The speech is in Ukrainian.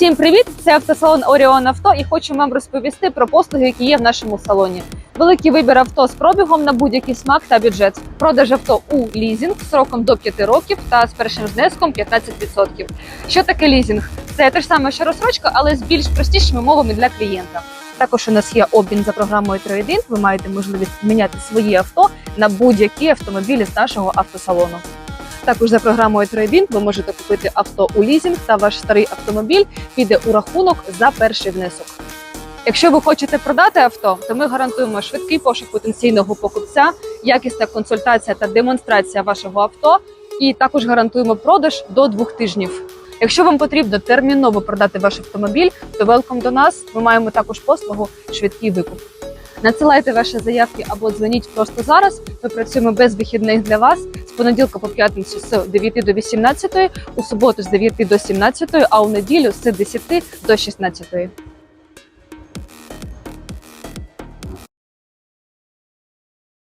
Всім привіт! Це автосалон Оріон Авто і хочу вам розповісти про послуги, які є в нашому салоні. Великий вибір авто з пробігом на будь-який смак та бюджет. Продаж авто у лізинг сроком до 5 років та з першим внеском 15%. Що таке лізинг? Це те ж саме, що розсрочка, але з більш простішими мовами для клієнта. Також у нас є обмін за програмою Trade-in. Ви маєте можливість міняти свої авто на будь-які автомобілі з нашого автосалону. Також за програмою Trade-in ви можете купити авто у лізинг та ваш старий автомобіль піде у рахунок за перший внесок. Якщо ви хочете продати авто, то ми гарантуємо швидкий пошук потенційного покупця, якісна консультація та демонстрація вашого авто, і також гарантуємо продаж до двох тижнів. Якщо вам потрібно терміново продати ваш автомобіль, то велком до нас. Ми маємо також послугу швидкий викуп. Надсилайте ваші заявки або дзвоніть просто зараз. Ми працюємо без вихідних для вас з понеділка по п'ятницю з 9 до 18, у суботу з 9 до 17, а у неділю з 10 до 16.